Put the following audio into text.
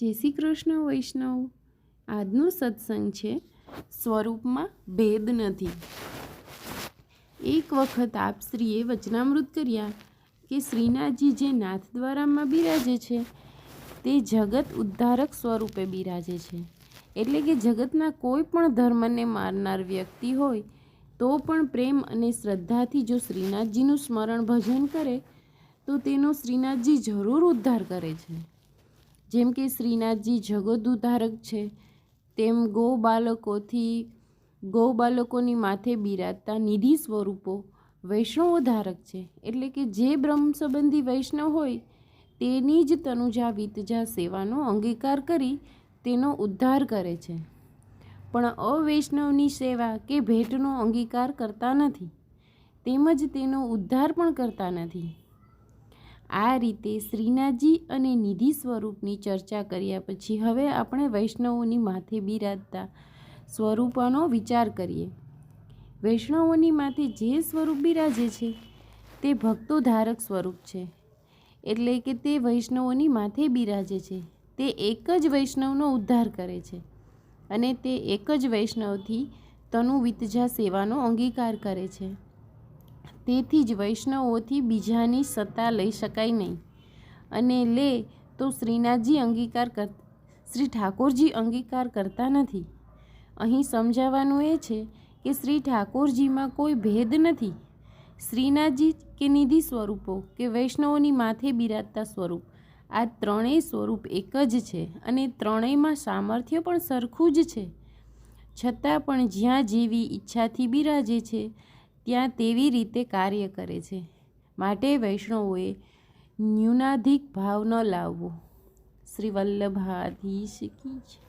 જય શ્રી કૃષ્ણ, વૈષ્ણવ. આજનો સત્સંગ છે, સ્વરૂપમાં ભેદ નથી. એક વખત આપ શ્રીએ વચનામૃત કર્યા કે શ્રીનાથજી જે નાથ દ્વારામાં બિરાજે છે, તે જગત ઉદ્ધારક સ્વરૂપે બિરાજે છે. એટલે કે જગતના કોઈ પણ ધર્મને મારનાર વ્યક્તિ હોય, તો પણ પ્રેમ અને શ્રદ્ધાથી જો શ્રીનાથજીનું સ્મરણ ભજન કરે, તો તેનો શ્રીનાથજી જરૂર ઉદ્ધાર કરે છે. જેમ કે શ્રીનાથજી જગદુધારક છે, તેમ ગૌ બાળકોથી ગૌ બાળકોની માથે બિરાજતા નિધિ સ્વરૂપો વૈષ્ણવ ધારક છે. એટલે કે જે બ્રહ્મ સંબંધી વૈષ્ણવ હોય, તેની જ તનુજા વિતજા સેવાનો અંગીકાર કરી તેનો ઉદ્ધાર કરે છે. પણ અવૈષ્ણવની સેવા કે ભેટનો અંગીકાર કરતા નથી, તેમજ તેનો ઉદ્ધાર પણ કરતા નથી. આ રીતે શ્રીનાથજી અને નિધિ સ્વરૂપની ચર્ચા કર્યા પછી હવે આપણે વૈષ્ણવોની માથે બિરાજતા સ્વરૂપોનો વિચાર કરીએ. વૈષ્ણવોની માથે જે સ્વરૂપ બિરાજે છે, તે ભક્તો ધારક સ્વરૂપ છે. એટલે કે તે વૈષ્ણવોની માથે બિરાજે છે. તે એક જ વૈષ્ણવનો ઉદ્ધાર કરે છે અને તે એક જ વૈષ્ણવથી તનુ વિતજા સેવાનો અંગીકાર કરે છે. તેથી જ વૈષ્ણવોથી બીજાની સત્તા લઈ શકાય નહીં. અને લે તો શ્રીનાથજી અંગીકાર કર, શ્રી ઠાકોરજી અંગીકાર કરતા નથી. અહીં સમજાવવાનું એ છે કે શ્રી ઠાકોરજીમાં કોઈ ભેદ નથી. શ્રીનાથજી કે નિધિ સ્વરૂપો કે વૈષ્ણવોની માથે બિરાજતા સ્વરૂપ, આ ત્રણેય સ્વરૂપ એક જ છે અને ત્રણેયમાં સામર્થ્ય પણ સરખું જ છે. છતાં પણ જ્યાં જેવી ઈચ્છાથી બિરાજે છે ત્યાં તેવી રીતે કાર્ય કરે છે. માટે વૈષ્ણવોએ ન્યૂનાધિક ભાવ ન લાવવો. શ્રી વલ્લભાધીશ કી છે